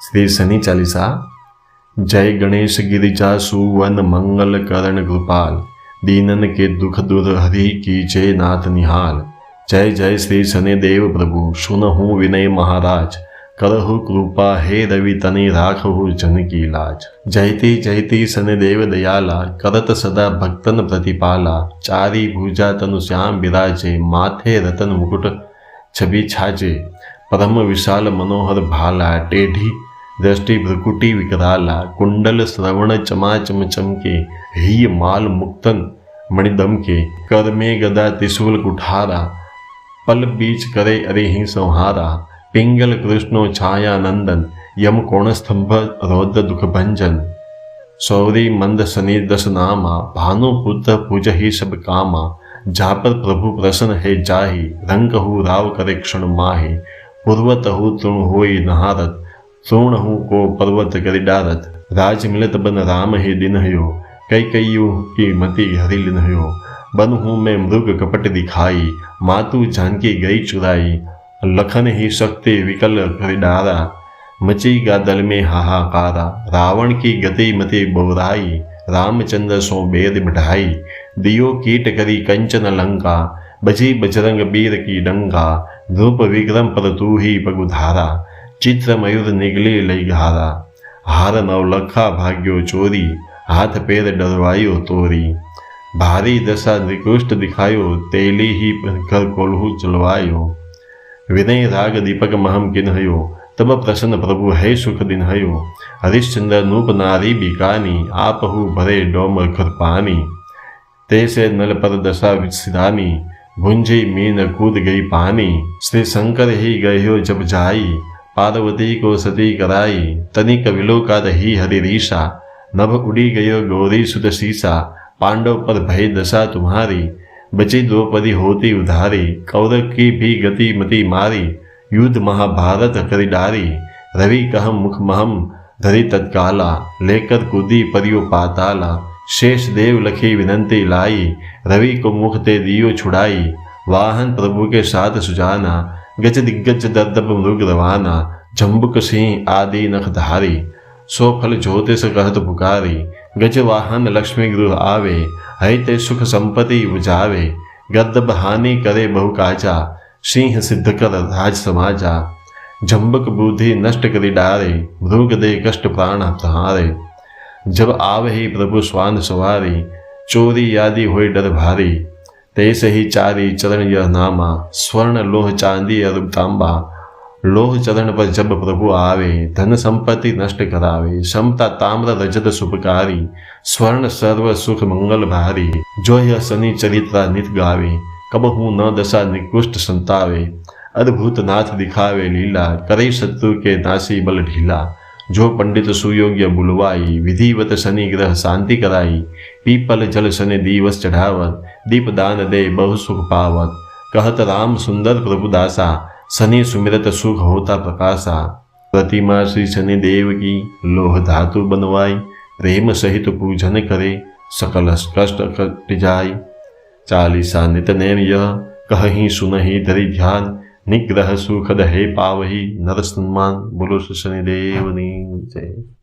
શ્રી શનિ ચાલીસા, જય ગણેશ ગિરિજા સુવન મંગલ કરણ કૃપાલ દીનન કે દુઃખ દુર હરિ કી જય નાથ નિહાલ, જય જય શ્રી શનિદેવ પ્રભુ, સુન હું વિનય મહારાજ, કરહુ કૃપા હે રવિ તને રાખહુ જનકી લાજ. જયતી જયતી શનિદેવ દયાલા, કરત સદા ભક્તન પ્રતિપાલા, ચારી ભૂજા તનુ શ્યામ બિરાજે, માથે રતન મુકુટ છબી છાજે, પરમ વિશાલ મનોહર ભાલા, ટેઢી દ્રષ્ટિ ભ્રકુટી વિકરાલા કુંડલ શ્રવણ ચમાચમ ચમકે હી માલ મુક્તન મણિદમકે કરમે ગદા ત્રિશુલ કુઠારા પલ બીજ કરે અરિહિ સંહારા પિંગલ કૃષ્ણો છાયા નંદન યમ કોણ સ્તંભ રૌદ્ર દુઃખ ભંજન સૌરી મંદ શનિ દસ નામા ભાनु પુત્ર પૂજહી સબ કામા જાપર પ્રભુ પ્રસન્ન હે જાહી રંગ હું રાવ કરે ક્ષણ માહી પૂર્વત હું તૃણ હોય નહારત ಸೋಣಹು ಕೋ ಪರ್ವತ ಕರಿಡಾರತ್ ರಾಜ ಮಿಲತ ಬನ ರಾಮ ಹೇ ದಿನಹಯೋ ಕೈ ಕೈಯು ಕಿ ಮತಿ ಹರಿಲಿನಹಯೋ बन हूँ मैं मृग कपट दिखाई मातू जानकी गई चुराई लखन ही शक्ति विकल कर डारा मची गादल में हाहाकारा रावण की गति मति बोराई रामचंद्र सो बेद बढ़ाई दियो कीट करी कंचन लंका बजी बजरंग बीर की डंगा ध्रुप विक्रम पर तू ही पगुधारा ચિત્ર મયુર નીગલે લઈ હારા હાર નવલખા ભાગ્યો ચોરી હાથ પેર ડરવાયો તોરી ભારી દશા નિકૃષ્ટ દિખાયો તેલી હિ ઘર કોલહુ ચલવાયો વિનય રાગ દીપક મહમ કિન્હયો તબ પ્રસન્ન પ્રભુ હૈ સુખ દિન હયો હરિશ્ચંદ્ર નૂપ નારી બીકાની આપહુ ભરે ડોમર ઘર પાની તેસે નલ પર દશા વિસિરાની ભુંજી મીન કૂદ ગઈ પાની શ્રી શંકર હિ ગયો જબ જાઈ पार्वती को सती कराई तनिक कविलो दही रही हरिरीसा नभ उड़ी गयो गौरी सुत सीसा, पांडव पर भय दशा तुम्हारी। बची द्रौपदी होती उधारी, कौरव की भी गति मति मारी। युद्ध महाभारत करी डारी, रवि कहम मुख महम, धरी तत्काला, लेकर कुदी परियो पाताला। शेष देव लखी विनंती लाई, रवि को मुख दे दियो छुड़ाई। वाहन प्रभु के साथ सुजाना गज दिग्गज दर्दब मृग रवाना, जम्बुक सिंह आदि नखधारी सो फल ज्योतिष कहत पुकारी। गज वाहन लक्ष्मी गृह आवे है ते सुख संपत्ति बुझावे गद्दब हानि करे बहु काचा सिंह सिद्ध कर राज समाजा। जम्बक बुद्धि नष्ट करी डारे, मृग दे कष्ट प्राण सहारे जब आवे ही प्रभु स्वान सवारी, चोरी यादी होय डर भारी। તે સહી ચારી ચરણ યહ નામા સ્વર્ણ લોહ ચાંદી અરુતાંબા લોહ ચરણ પર જબ પ્રભુ આવે ધન સંપત્તિ નષ્ટ કરાવે ક્ષમતા તામ્ર રજત સુપકારી સ્વર્ણ સર્વ સુખ મંગલ ભારી જો ય શનિ ચરિત્રા નિત ગાવે કબ હું ન દશા નિકૃષ્ટ સંતાવે અદ્ભુત નાથ દિખાવે લીલા કરે શત્રુ કે નાસી બલ ઢીલા જો પંડિત સુયોગ્ય બોલવાઈ વિધિવત શનિ ગ્રહ શાંતિ કરાઈ પીપલ જલ શનિ દિવસ ચઢાવત चढ़ावत दीप दान दे बहु सुख पावत कहत राम सुंदर प्रभुदासा शनि सुमिरत सुख होता प्रकाशा प्रतिमा श्री शनि देव की लोह धातु बनवाई प्रेम सहित पूजन करे सकल कष्ट कट जाय चालीसा नित नैन यह कहीं सुनहि धरि ध्यान निग्रह सुखद हे पावही नर सम्मान बोलो श्री शनिदेवनी जय